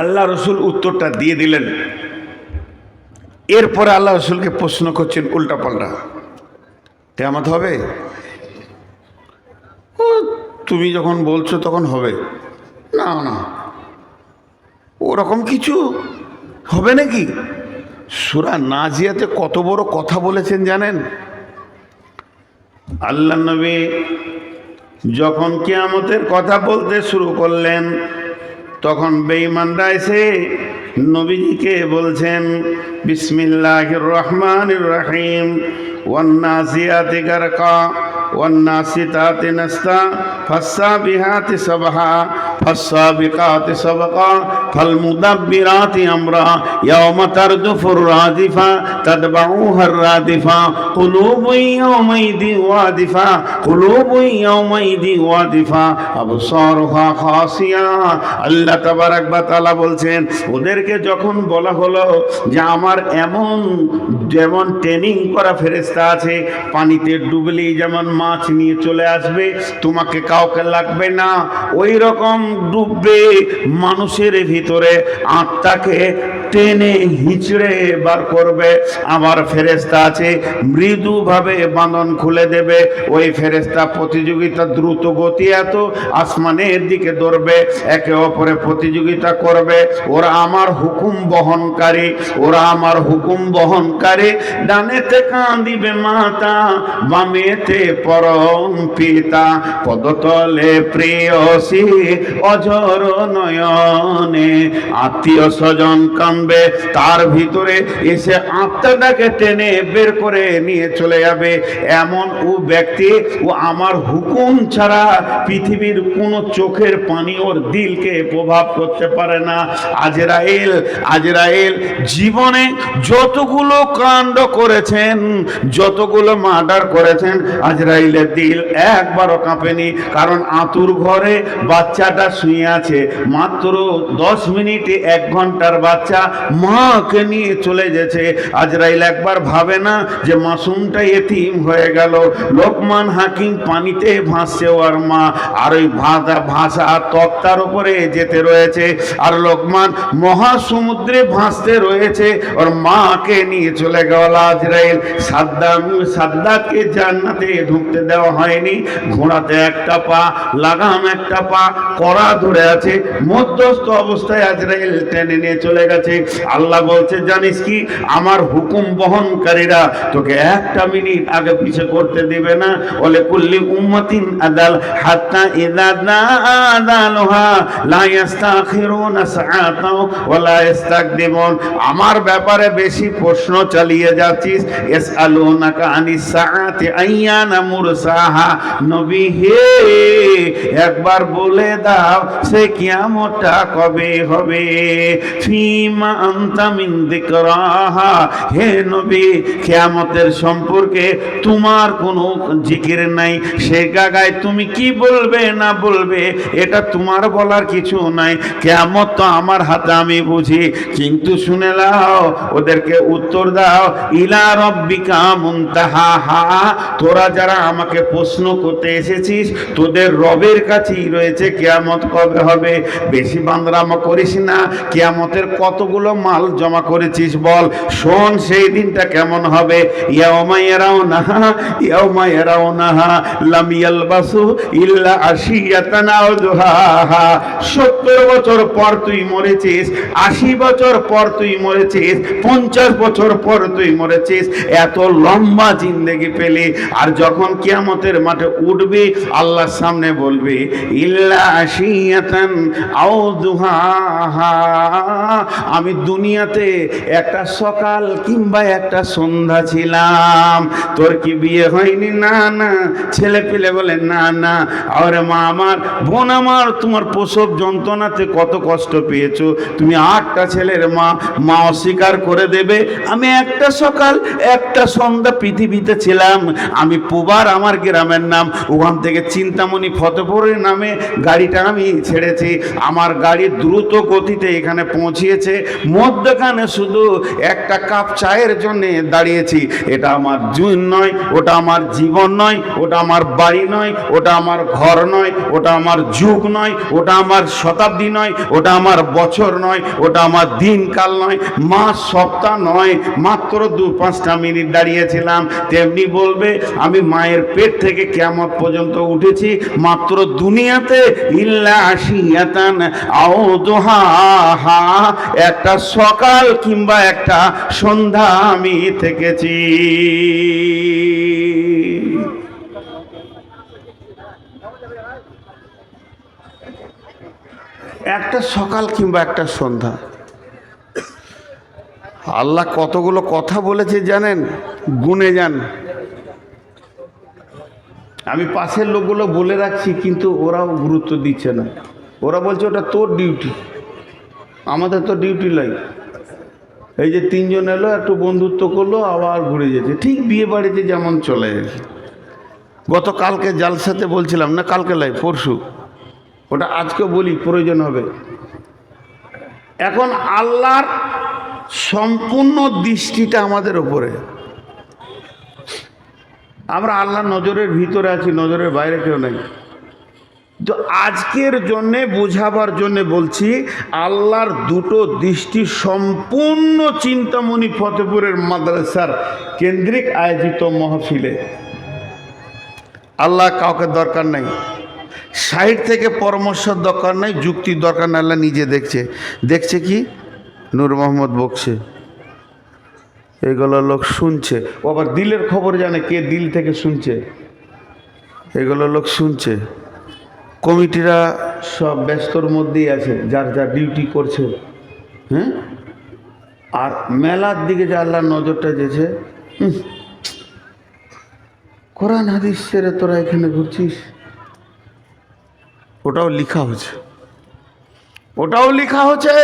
আল্লাহ রসুল উত্তরটা দিয়ে দিলেন। এরপরে আল্লাহ রসুলকে প্রশ্ন করছেন উল্টাপাল্টা কেমত হবে? ও, তুমি যখন বলছো তখন হবে। না না। ওরকম কিছু হবে নাকি? সুরা নাজিয়াতে কত বড় কথা বলেছেন জানেন? আল্লাহ নবী যখন কিয়ামতের কথা বলতে শুরু করলেন তখন বেঈমানরা এসে নবীজিকে বলছেন বিসমিল্লাহ রহমান রহিম। ওয়ান্নাসিয়াতি গারকা ওয়ান্নাসিতাতি নাস্তা ফাসসাবিহাতি সাবহা ফাসসাবিকাতি সাবকা ফালমুদাব্বিরাতি আমরা ইয়াওমা তারজুফুর রাজিফা তাতবাউহা রাদিফা কুলুবুন ইয়াওমাইদি ওয়াদিফা কুলুবুন ইয়াওমাইদি ওয়াদিফা আবসারুহা খাসিয়া। আল্লাহ তাবারাক ওয়া তাআলা বলছেন, ওদেরকে যখন বলা হলো যে আমার এমন, যেমন ট্রেনিং করা ফেরেস্তা আছে, পানিতে ডুবলেই যেমন মাছ নিয়ে চলে আসবে, তোমাকে কাউকে লাগবে না। ওই রকম ডুববে মানুষের ভিতরে, আত্মাকে টেনে হিচড়ে বার করবে। আমার ফেরেস্তা আছে, মৃদুভাবে বাঁধন খুলে দেবে। ওই ফেরেস্তা প্রতিযোগিতা দ্রুত গতি এত, আসমানের দিকে দৌড়বে, একে অপরে প্রতিযোগিতা করবে। ওরা আমার হুকুম বহনকারী, ওরা আমার হুকুম বহনকারী। ডানেতে কাঁদিবে মাতা, বামেতে পরম পিতা। পদতলে প্রিয়সী অজর নয়নে, আত্মীয় স্বজন কানবে, তার ভিতরে এসে আত্মাটাকে টেনে বের করে নিয়ে চলে যাবে। এমন ও ব্যক্তি ও আমার হুকুম ছাড়া পৃথিবীর কোনো চোখের পানি ওর দিলকে প্রভাব করতে পারে না। আজরাইল আজরাইল, জীবনে যতগুলো কাণ্ড করেছেন, যতগুলো মার্ডার করেছেন, আজরাইলের দিল একবারও কাঁপেনি। কারণ আতুর ঘরে বাচ্চাটা শুয়ে আছে। মাত্র দশ মিনিটে এক ঘণ্টার বাচ্চা মাকে নিয়ে চলে গেছে। আজরাইল একবার ভাবে না যে মাসুমটা এতিম হয়ে গেল। লোকমান হাকিম পানিতে ভাসছে ওর মা। আর ওই ভাষা ভাষা তক্তার উপরে যেতে রয়েছে। আর লোকমান মহাসমুদ্রে ভাসতে রয়েছে। ওর মাকে নিয়ে চলে গেল আজরাইল। সাদ্দাম সাদ্দাকে জান্নাতে ঢুকতে দেওয়া হয়নি। ঘোড়াতে একটা পা, লাগাম একটা পা, কড়া ধরে আছে, মধ্যস্থ অবস্থায় আজরাইল টেনে নিয়ে চলে গেছে। আল্লাহ বলছে, জানিস কি, আমার হুকুম বহনকারীরা তোকে একটা মিনিট আগে পিছে করতে দিবে না। বলে, কুল্লি উম্মতিন আদাল হাত্তা ইদা দালুহা লা ইস্তাখিরুনা সাআতাও ওয়ালা ইস্তাকদিমুন আমার ব্যাপারে বেশি প্রশ্ন চালিয়ে যাচ্ছিস। ইয়াসআলুনাকা আনিস সাআতি আইয়ানা মুরসাহা। নবী হে একবার বলে দাও, সে কিয়ামতটা কবে হবে? ফিমা আনতা মিন যিকরাহা। হে নবী, কিয়ামতের সম্পর্কে তোমার কোনো জিকির নাই। সে জায়গায় তুমি কি বলবে, না বলবে, এটা তোমার বলার কিছু নাই। কেমন তো আমার হাতে, আমি বুঝি। কিন্তু শুনে নাও, ওদেরকে উত্তর দাও, ইলা রব্বিকা মুনতাহা তোরা যারা আমাকে প্রশ্ন করতে এসেছিস তোদের রবের কাছেই রয়েছে, কেয়ামত কবে হবে? বেশি বান্দরামা করিস না, কেয়ামতের কতগুলো মাল জমা করেছিস বল? শোন সেই দিনটা কেমন হবে। ইয়াওমা ইয়ারাউনাহা ইয়াওমা ইয়ারাউনাহা লাম ইয়ালবাসু ইল্লা আশিয়াতান দুহাহা 70 বছর পর তুই মরেছিস 80 বছর পর তুই মরেছিস 50 বছর পর তুই মরেছিস, এত লম্বা জিন্দেগি পেলি। আর যখন কিয়ামতের মাঠে উঠবি আল্লাহর সামনে বলবে, ইল্লা আশিয়াতান আও আমি দুনিয়াতে একটা সকাল কিংবা একটা সন্ধ্যা ছিলাম। তোর কি বিয়ে হয়নি? না না। ছেলে পেলে বলে, না না। আর মা, আমার বোন আমার, তোমার প্রসব যন্ত্রণাতে কত কষ্ট পেয়েছ? তুমি আটটা ছেলের মা মা অস্বীকার করে দেবে, আমি একটা সকাল, একটা সন্ধ্যা পৃথিবীতে ছিলাম। আমি পুবার আমার গ্রামের নাম, ওখান থেকে চিন্তামণি ফতেপুরের নামে গাড়িটা আমি ছেড়েছি। আমার গাড়ি দ্রুত গতিতে এখানে পৌঁছিয়েছে। মধ্যখানে শুধু একটা কাপ চায়ের জন্য দাঁড়িয়েছি। এটা আমার জুন নয়, ওটা আমার জীবন নয়, ওটা আমার বাড়ি নয়, ওটা আমার ঘর নয়, ওটা আমার যুগ নয়, ওটা আমার শতাব্দী নয়, ওটা আমার বছর নয়, ওটা আমার দিনকাল নয়, মাস, সপ্তাহ নয়, মাত্র দু পাঁচটা মিনিট দাঁড়িয়েছিলাম। তেমনি বলবে, আমি মায়ের পেট থেকে কেমন পর্যন্ত উঠেছি। মাত্র দুনিয়াতে ইল্লা আসিয়াতান আও দোহা একটা সকাল কিংবা একটা সন্ধ্যা আমি থেকেছি। একটা সকাল কিংবা একটা সন্ধ্যা। আল্লাহ কতগুলো কথা বলেছে জানেন? গুনে যান। আমি পাশের লোকগুলো বলে রাখছি, কিন্তু ওরাও গুরুত্ব দিচ্ছে না। ওরা বলছে, ওটা তোর ডিউটি আমাদের তো ডিউটি লাই এই যে তিনজন এলো, একটু বন্ধুত্ব করল, আবার ঘুরে যেতে ঠিক বিয়ে বাড়িতে যেমন চলে গেছে। গতকালকে জালসাতে বলছিলাম, না কালকে লাই পরশু। ওটা আজকে বলি, প্রয়োজন হবে। এখন আল্লাহর সম্পূর্ণ দৃষ্টিটা আমাদের ওপরে আমরা আল্লাহ নজরের ভিতরে আছি, নজরের বাইরে কেউ নেই। তো আজকের জন্যে বোঝাবার জন্যে বলছি, আল্লাহর দুটো দৃষ্টি সম্পূর্ণ চিন্তামণি ফতেপুরের মাদ্রাসার কেন্দ্রিক আয়োজিত মহফিলে। আল্লাহ কাউকে দরকার নাই। সাইড থেকে পরামর্শের দরকার নাই, যুক্তির দরকার নাই, আল্লাহ নিজে দেখছে। দেখছে কি? নূর মোহাম্মদ বকছে এগুলো লোক শুনছে। ও আবার দিলের খবর জানে কে দিল থেকে শুনছে। এগুলো লোক শুনছে। কমিটিরা সব ব্যস্তর মধ্যেই আছে, যার যার ডিউটি করছে। হ্যাঁ? আর মেলার দিকে যে আল্লাহর নজরটা যেছে কোরআন হাদিস ছেড়ে তোরা এখানে ঘুরছিস? ওটাও লিখা হচ্ছে ওটাও লেখা হচ্ছে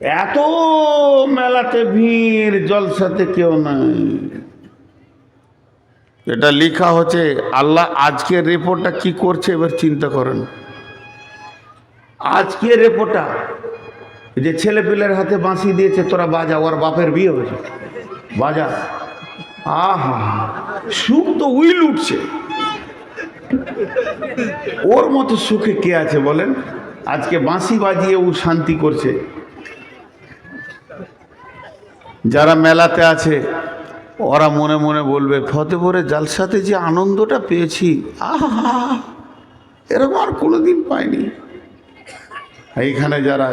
এত মেলাতে ভিড়, জলসাতে কেউ নাই। এটা লেখা হচ্ছে, আল্লাহ আজকের রিপোর্টটা কি করছে এবার চিন্তা করেন। আজকের রিপোর্টটা যে ছেলে পেলের হাতে বাঁশি দিয়েছে, তোরা বাজা, ওর বাপের বিয়ে হয়েছে। বাজা। আহা, সুখ তো উইল উঠছে। ওর মতো সুখে কে আছে বলেন? আজকে বাঁশি বাজিয়ে ও শান্তি করছে। যারা মেলাতে আছে, ওরা মনে মনে বলবে ফতেপুরে জালসাতে যে আনন্দটা পেয়েছি, আহা, এরকম আর কোনোদিন পাইনি। এইখানে যারা